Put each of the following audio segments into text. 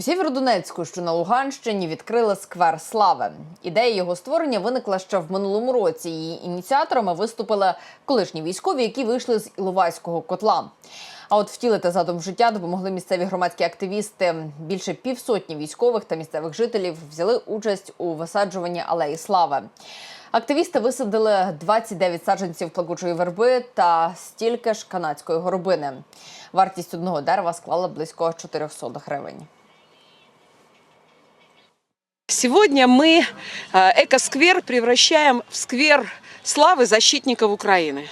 У Сєвєродонецьку, що на Луганщині, відкрили сквер слави. Ідея його створення виникла ще в минулому році. Її ініціаторами виступили колишні військові, які вийшли з Іловайського котла. А от втілити задум життя допомогли місцеві громадські активісти. Більше півсотні військових та місцевих жителів взяли участь у висаджуванні алеї слави. Активісти висадили 29 саджанців плакучої верби та стільки ж канадської горобини. Вартість одного дерева склала близько 400 гривень. Сегодня мы э, экосквер превращаем в сквер славы защитников Украины.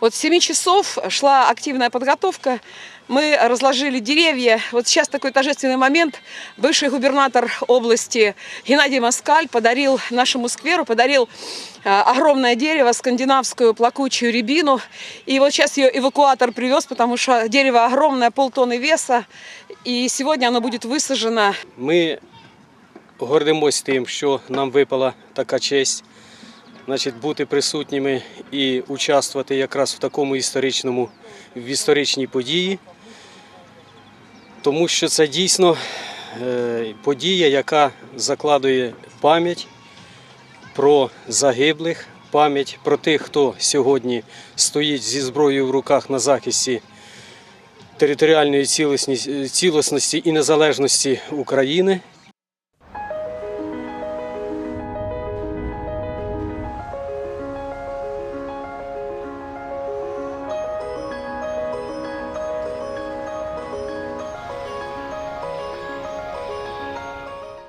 Вот с 7 часов шла активная подготовка. Мы разложили деревья. Вот сейчас такой торжественный момент. Бывший губернатор области Геннадий Москаль подарил нашему скверу, подарил э, огромное дерево, скандинавскую плакучую рябину. И вот сейчас ее эвакуатор привез, потому что дерево огромное, полтонны веса. И сегодня оно будет высажено Ми гордимось тим, що нам випала така честь значить, бути присутніми і участвувати якраз в такому історичному, в історичній події, тому що це дійсно е, подія, яка закладує пам'ять про загиблих, пам'ять про тих, хто сьогодні стоїть зі зброєю в руках на захисті територіальної цілісності і незалежності України.